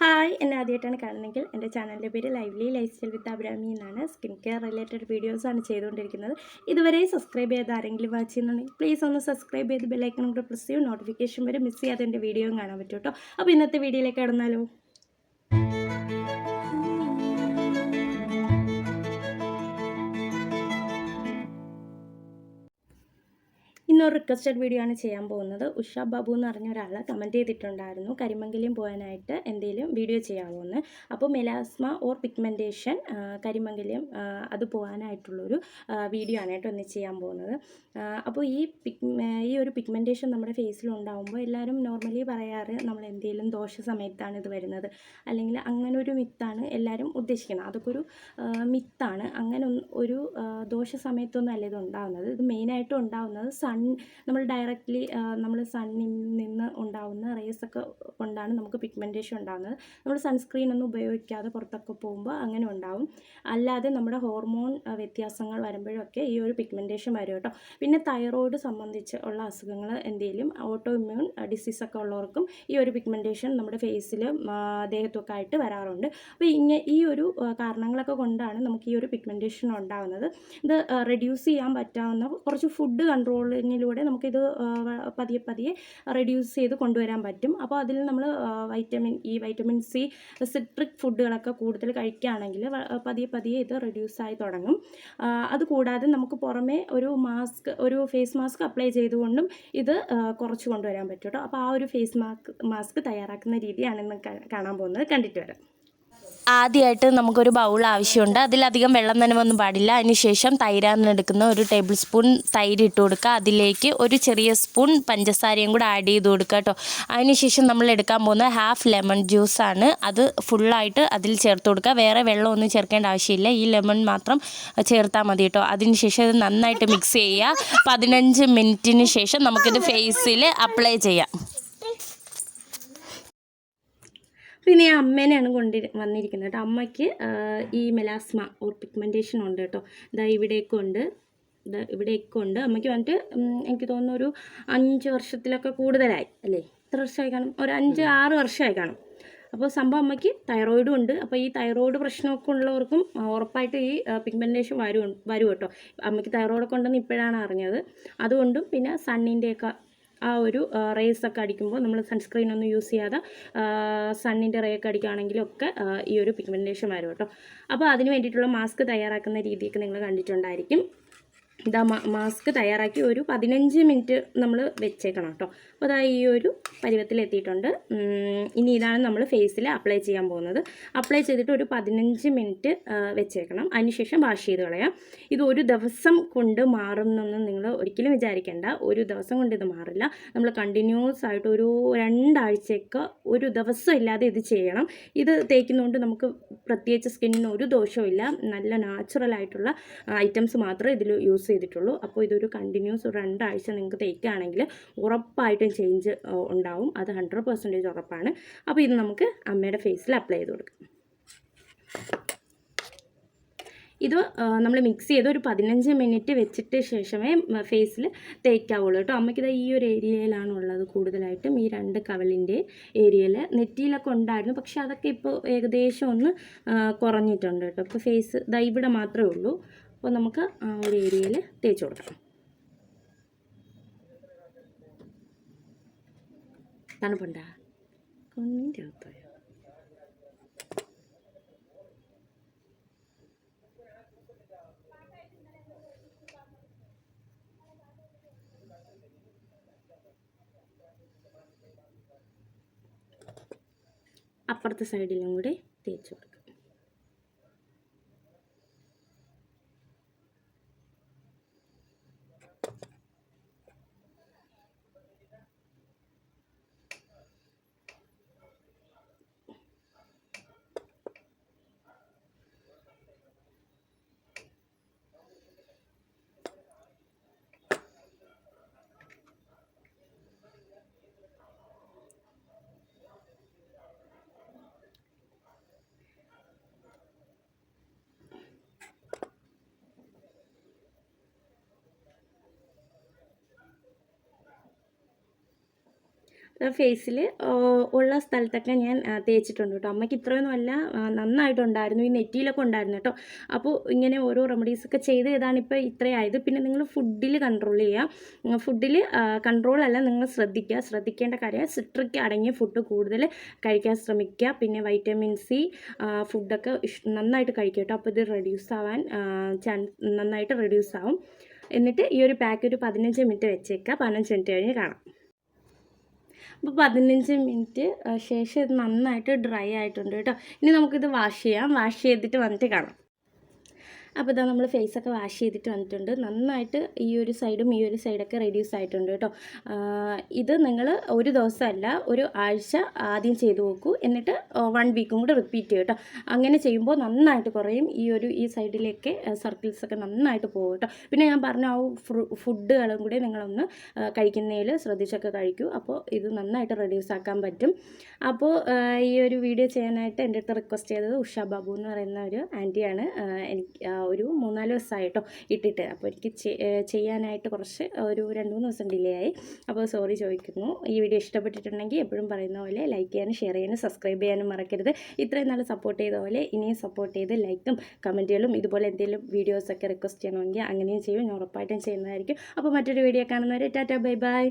Hi എന്നെ ആദ്യമായിട്ടാണ് കാണുന്നതെങ്കിൽ എന്റെ ചാനലിന്റെ പേര് lively life style with Abrami എന്നാണ് സ്കിൻ കെയർ റിലേറ്റഡ് വീഡിയോസാണ് ചെയ്തുകൊണ്ടിരിക്കുന്നത്. ഇതുവരെ സബ്സ്ക്രൈബ് ചെയ്ത് ആരെങ്കിലും വാച്ച് ചെയ്യുന്നുണ്ടെങ്കിൽ പ്ലീസ് ഒന്ന് സബ്സ്ക്രൈബ് ചെയ്ത് ബെല്ലൈക്കൺ കൂടെ പ്രസ് ചെയ്യും. നോട്ടിഫിക്കേഷൻ വരെ മിസ് ചെയ്യാതെ എന്റെ വീഡിയോയും കാണാൻ പറ്റും കേട്ടോ അപ്പോൾ ഇന്നത്തെ വീഡിയോയിലേക്ക് കടന്നാലോ? ഇന്നൊരു റിക്വസ്റ്റഡ് വീഡിയോ ആണ് ചെയ്യാൻ പോകുന്നത്. ഉഷ ബാബു എന്ന് പറഞ്ഞ ഒരാൾ കമന്റ് ചെയ്തിട്ടുണ്ടായിരുന്നു. കരിമംഗലം പോകാനായിട്ട് എന്തെങ്കിലും വീഡിയോ ചെയ്യാമോ എന്ന് അപ്പോൾ മെലാസ്മ ഓർ പിഗ്മെന്റേഷൻ കരിമംഗലം അത് പോകാനായിട്ടുള്ളൊരു വീഡിയോ ആണ് കേട്ടോ ഒന്ന് ചെയ്യാൻ പോകുന്നത്. അപ്പോൾ ഈ പിഗ് ഈ ഒരു പിഗ്മെന്റേഷൻ നമ്മുടെ ഫേസിൽ ഉണ്ടാകുമ്പോൾ എല്ലാവരും നോർമലി പറയാറ് നമ്മൾ എന്തെങ്കിലും ദോഷ സമയത്താണ് ഇത് വരുന്നത്. അല്ലെങ്കിൽ അങ്ങനെ ഒരു മിത്താണ് എല്ലാവരും ഉദ്ദേശിക്കുന്നത്. അതൊക്കെ ഒരു മിത്താണ് അങ്ങനെ ഒരു ദോഷ സമയത്തൊന്നും അല്ല ഇത് ഉണ്ടാകുന്നത് ഇത് മെയിനായിട്ടും ഉണ്ടാകുന്നത് സൺ നമ്മൾ ഡയറക്റ്റ്ലി നമ്മൾ സണ്ണിൽ നിന്ന് ഉണ്ടാകുന്ന റേസ് ഒക്കെ കൊണ്ടാണ് നമുക്ക് പിഗ്മെന്റേഷൻ ഉണ്ടാകുന്നത് നമ്മൾ സൺസ്ക്രീൻ ഒന്നും ഉപയോഗിക്കാതെ പുറത്തൊക്കെ പോകുമ്പോൾ അങ്ങനെ ഉണ്ടാവും. അല്ലാതെ നമ്മുടെ ഹോർമോൺ വ്യത്യാസങ്ങൾ വരുമ്പോഴൊക്കെ ഈ ഒരു പിഗ്മെന്റേഷൻ വരും കേട്ടോ. പിന്നെ തൈറോയിഡ് സംബന്ധിച്ച് ഉള്ള അസുഖങ്ങൾ എന്തെങ്കിലും ഓട്ടോ ഇമ്മ്യൂൺ ഡിസീസ് ഒക്കെ ഉള്ളവർക്കും ഈ ഒരു പിഗ്മെന്റേഷൻ നമ്മുടെ ഫേസിലും ദേഹത്തൊക്കെ ആയിട്ട് വരാറുണ്ട്. അപ്പോൾ ഇങ്ങനെ ഈ ഒരു കാരണങ്ങളൊക്കെ കൊണ്ടാണ് നമുക്ക് ഈ ഒരു പിഗ്മെന്റേഷൻ ഉണ്ടാകുന്നത് ഇത് റെഡ്യൂസ് ചെയ്യാൻ പറ്റാവുന്ന കുറച്ച് ഫുഡ് കൺട്രോളിങ്ങിലൂടെ നമുക്കിത് പതിയെ പതിയെ റെഡ്യൂസ് ചെയ്ത് കൊണ്ടുവരാൻ പറ്റും. അപ്പോൾ അതിൽ നമ്മൾ vitamin E vitamin C citric ഫുഡുകളൊക്കെ കൂടുതൽ കഴിക്കുകയാണെങ്കിൽ പതിയെ പതിയെ ഇത് റെഡ്യൂസ് ആയി തുടങ്ങും. അതുകൂടാതെ നമുക്ക് പുറമേ ഒരു മാസ്ക് ഒരു ഫേസ് മാസ്ക് അപ്ലൈ ചെയ്തുകൊണ്ടും ഇത് കുറച്ച് കൊണ്ടുവരാൻ പറ്റും കേട്ടോ. അപ്പോൾ ആ ഒരു ഫേസ് മാസ്ക് മാസ്ക് തയ്യാറാക്കുന്ന രീതിയാണ് ഇന്ന് കാണാൻ പോകുന്നത്. കണ്ടിട്ട് വരാം. ആദ്യമായിട്ട് നമുക്കൊരു ബൗൾ ആവശ്യമുണ്ട്. അതിലധികം വെള്ളം തന്നെ നനവൊന്നും പാടില്ല. അതിനുശേഷം തൈരാന്ന് എടുക്കുന്ന ഒരു ടേബിൾ സ്പൂൺ തൈര് ഇട്ട് കൊടുക്കുക. അതിലേക്ക് ഒരു ചെറിയ സ്പൂൺ പഞ്ചസാരയും കൂടെ ആഡ് ചെയ്ത് കൊടുക്കുക കേട്ടോ അതിനുശേഷം നമ്മൾ എടുക്കാൻ പോകുന്ന ഹാഫ് ലെമൺ ജ്യൂസാണ് അത് ഫുള്ളായിട്ട് അതിൽ ചേർത്ത് കൊടുക്കുക. വേറെ വെള്ളമൊന്നും ചേർക്കേണ്ട ആവശ്യമില്ല. ഈ ലെമൺ മാത്രം ചേർത്താൽ മതി കേട്ടോ അതിനുശേഷം ഇത് നന്നായിട്ട് മിക്സ് ചെയ്യുക. പതിനഞ്ച് മിനിറ്റിന് ശേഷം നമുക്കിത് ഫേസിൽ അപ്ലൈ ചെയ്യാം. പിന്നെ ഈ അമ്മേനെയാണ് കൊണ്ടി വന്നിരിക്കുന്നത് കേട്ടോ. അമ്മയ്ക്ക് ഈ മെലാസ്മ ഓർ പിഗ്മെന്റേഷൻ ഉണ്ട് കേട്ടോ. ഇതാ ഇവിടെയൊക്കെ ഉണ്ട്. ഇതാ ഇവിടേക്കും ഉണ്ട്. അമ്മയ്ക്ക് വന്നിട്ട് എനിക്ക് തോന്നുന്നു ഒരു അഞ്ച് വർഷത്തിലൊക്കെ കൂടുതലായി അല്ലേ? എത്ര വർഷമായി കാണും? ഒരു അഞ്ച് ആറ് വർഷമായി കാണും. അപ്പോൾ സംഭവം അമ്മയ്ക്ക് തൈറോയിഡും ഉണ്ട്. അപ്പോൾ ഈ തൈറോയിഡ് പ്രശ്നമൊക്കെ ഉള്ളവർക്കും ഉറപ്പായിട്ട് ഈ പിഗ്മെന്റേഷൻ വരും വരും കേട്ടോ. അമ്മയ്ക്ക് തൈറോയിഡൊക്കെ ഉണ്ടെന്ന് ഇപ്പോഴാണ് അറിഞ്ഞത്. അതുകൊണ്ടും പിന്നെ സണ്ണിന്റെയൊക്കെ ആ ഒരു റേസ് ഒക്കെ അടിക്കുമ്പോൾ നമ്മൾ സൺസ്ക്രീൻ ഒന്നും യൂസ് ചെയ്യാതെ സണ്ണിന്റെ റേ ഒക്കെ ഈ ഒരു പിഗ്മെന്റേഷൻ വരും കേട്ടോ. അപ്പോൾ അതിന് വേണ്ടിയിട്ടുള്ള മാസ്ക് തയ്യാറാക്കുന്ന രീതിയൊക്കെ നിങ്ങൾ കണ്ടിട്ടുണ്ടായിരിക്കും. ഇതാ മാസ്ക് തയ്യാറാക്കി ഒരു പതിനഞ്ച് മിനിറ്റ് നമ്മൾ വെച്ചേക്കണം കേട്ടോ അപ്പോൾ അതാ ഈ ഒരു പരുവത്തിലെത്തിയിട്ടുണ്ട്. ഇനി ഇതാണ് നമ്മൾ ഫേസിൽ അപ്ലൈ ചെയ്യാൻ പോകുന്നത്. അപ്ലൈ ചെയ്തിട്ട് ഒരു പതിനഞ്ച് മിനിറ്റ് വെച്ചേക്കണം. അതിനുശേഷം വാഷ് ചെയ്ത് കളയാം. ഇത് ഒരു ദിവസം കൊണ്ട് മാറുമെന്നൊന്നും നിങ്ങൾ ഒരിക്കലും വിചാരിക്കേണ്ട. ഒരു ദിവസം കൊണ്ട് ഇത് മാറില്ല. നമ്മൾ കണ്ടിന്യൂസ് ആയിട്ട് ഒരു രണ്ടാഴ്ചയൊക്കെ ഒരു ദിവസം ഇല്ലാതെ ഇത് ചെയ്യണം. ഇത് തേക്കുന്നതുകൊണ്ട് നമുക്ക് പ്രത്യേകിച്ച് സ്കിന്നിന് ഒരു ദോഷവും ഇല്ല. നല്ല നാച്ചുറൽ ആയിട്ടുള്ള ഐറ്റംസ് മാത്രമേ ഇതിൽ യൂസ് ചെയ്തിട്ടുള്ളൂ. അപ്പോൾ ഇതൊരു കണ്ടിന്യൂസ് ഒരു രണ്ടാഴ്ച നിങ്ങൾക്ക് തേക്കുകയാണെങ്കിൽ ഉറപ്പായിട്ടും ചേഞ്ച് ഉണ്ടാവും. അത് ഹൺഡ്രഡ് പെർസെന്റേജ് ഉറപ്പാണ്. അപ്പോൾ ഇത് നമുക്ക് അമ്മയുടെ ഫേസിൽ അപ്ലൈ ചെയ്ത് കൊടുക്കാം. ഇത് നമ്മൾ മിക്സ് ചെയ്ത് ഒരു പതിനഞ്ച് മിനിറ്റ് വെച്ചിട്ട് ശേഷമേ ഫേസിൽ തേക്കാവുള്ളൂ കേട്ടോ. അമ്മയ്ക്കിത് ഈ ഒരു ഏരിയയിലാണ് ഉള്ളത് കൂടുതലായിട്ടും. ഈ രണ്ട് കവലിന്റെ ഏരിയയിൽ നെറ്റിയിലൊക്കെ ഉണ്ടായിരുന്നു. പക്ഷേ അതൊക്കെ ഇപ്പോൾ ഏകദേശം ഒന്ന് കുറഞ്ഞിട്ടുണ്ട് കേട്ടോ. ഇപ്പോൾ ഫേസ് ദാ ഇവിടെ മാത്രമേ ഉള്ളൂ. അപ്പോൾ നമുക്ക് ആ ഒരു ഏരിയയിൽ തേച്ച് കൊടുക്കാം. തണുപ്പുണ്ടാ? അകത്തോയോ? അപ്പുറത്തെ സൈഡിലും കൂടി തേച്ച് കൊടുക്കാം. ഫേസിൽ ഉള്ള സ്ഥലത്തൊക്കെ ഞാൻ തേച്ചിട്ടുണ്ട് കേട്ടോ. അമ്മയ്ക്ക് ഇത്രയൊന്നും അല്ല നന്നായിട്ടുണ്ടായിരുന്നു. ഈ നെറ്റിയിലൊക്കെ ഉണ്ടായിരുന്നു കേട്ടോ. അപ്പോൾ ഇങ്ങനെ ഓരോ റെമഡീസൊക്കെ ചെയ്ത് ഇതാണ് ഇപ്പോൾ ഇത്രയായത്. പിന്നെ നിങ്ങൾ ഫുഡിൽ കൺട്രോൾ ചെയ്യുക ഫുഡിൽ കൺട്രോൾ അല്ല നിങ്ങൾ ശ്രദ്ധിക്കുക ശ്രദ്ധിക്കേണ്ട കാര്യം സിട്രിക് അടങ്ങിയ ഫുഡ് കൂടുതൽ കഴിക്കാൻ ശ്രമിക്കുക പിന്നെ വൈറ്റമിൻ സി ഫുഡൊക്കെ നന്നായിട്ട് കഴിക്കുക കേട്ടോ. അപ്പോൾ ഇത് റെഡ്യൂസ് ആവാൻ നന്നായിട്ട് റെഡ്യൂസ് ആവും. എന്നിട്ട് ഈ ഒരു പാക്ക് ഒരു പതിനഞ്ച് മിനിറ്റ് വെച്ചേക്കുക പതിനഞ്ച് മിനിറ്റ് കഴിഞ്ഞ് കാണാം. അപ്പോൾ പതിനഞ്ച് മിനിറ്റ് ശേഷം ഇത് നന്നായിട്ട് ഡ്രൈ ആയിട്ടുണ്ട് കേട്ടോ. ഇനി നമുക്കിത് വാഷ് ചെയ്യാം. വാഷ് ചെയ്തിട്ട് വന്നിട്ട് കാണാം. അപ്പോൾ ഇതാ നമ്മൾ ഫേസൊക്കെ വാഷ് ചെയ്തിട്ട് വന്നിട്ടുണ്ട്. നന്നായിട്ട് ഈ ഒരു സൈഡും ഈ ഒരു സൈഡൊക്കെ റെഡ്യൂസ് ആയിട്ടുണ്ട് കേട്ടോ. ഇത് നിങ്ങൾ ഒരു ദിവസമല്ല ഒരു ആഴ്ച ആദ്യം ചെയ്തു നോക്കൂ. എന്നിട്ട് വൺ വീക്കും കൂടെ റിപ്പീറ്റ് ചെയ്യും കേട്ടോ. അങ്ങനെ ചെയ്യുമ്പോൾ നന്നായിട്ട് കുറയും. ഈ ഒരു ഈ സൈഡിലേക്ക് സർക്കിൾസ് ഒക്കെ നന്നായിട്ട് പോകും കേട്ടോ. പിന്നെ ഞാൻ പറഞ്ഞ ആ ഫുഡുകളും കൂടി നിങ്ങളൊന്ന് കഴിക്കുന്നതിൽ ശ്രദ്ധിച്ചൊക്കെ കഴിക്കൂ. അപ്പോൾ ഇത് നന്നായിട്ട് റെഡ്യൂസ് ആക്കാൻ പറ്റും. അപ്പോൾ ഈ ഒരു വീഡിയോ ചെയ്യാനായിട്ട് എന്റെ അടുത്ത് റിക്വസ്റ്റ് ചെയ്തത് ഉഷാ ബാബു എന്ന് പറയുന്ന ഒരു ആന്റിയാണ് എനിക്ക് ഒരു മൂന്നാൽ ദിവസമായിട്ടോ ഇട്ടിട്ട്. അപ്പോൾ എനിക്ക് ചെയ്യാനായിട്ട് കുറച്ച് ഒരു രണ്ട് മൂന്ന് ദിവസം ഡിലേ ആയി. അപ്പോൾ സോറി ചോദിക്കുന്നു. ഈ വീഡിയോ ഇഷ്ടപ്പെട്ടിട്ടുണ്ടെങ്കിൽ എപ്പോഴും പറയുന്ന പോലെ ലൈക്ക് ചെയ്യാനും ഷെയർ ചെയ്യാനും സബ്സ്ക്രൈബ് ചെയ്യാനും മറക്കരുത്. ഇത്രയും നല്ല സപ്പോർട്ട് ചെയ്ത പോലെ ഇനിയും സപ്പോർട്ട് ചെയ്ത് ലൈക്കും കമന്റുകളും ഇതുപോലെ എന്തെങ്കിലും വീഡിയോസൊക്കെ റിക്വസ്റ്റ് ചെയ്യണമെങ്കിൽ അങ്ങനെയും ചെയ്യും. ഞാൻ ഉറപ്പായിട്ടും ചെയ്യുന്നതായിരിക്കും. അപ്പോൾ മറ്റൊരു വീഡിയോ കാണുന്നവരെ ടാറ്റ ബൈ ബൈ.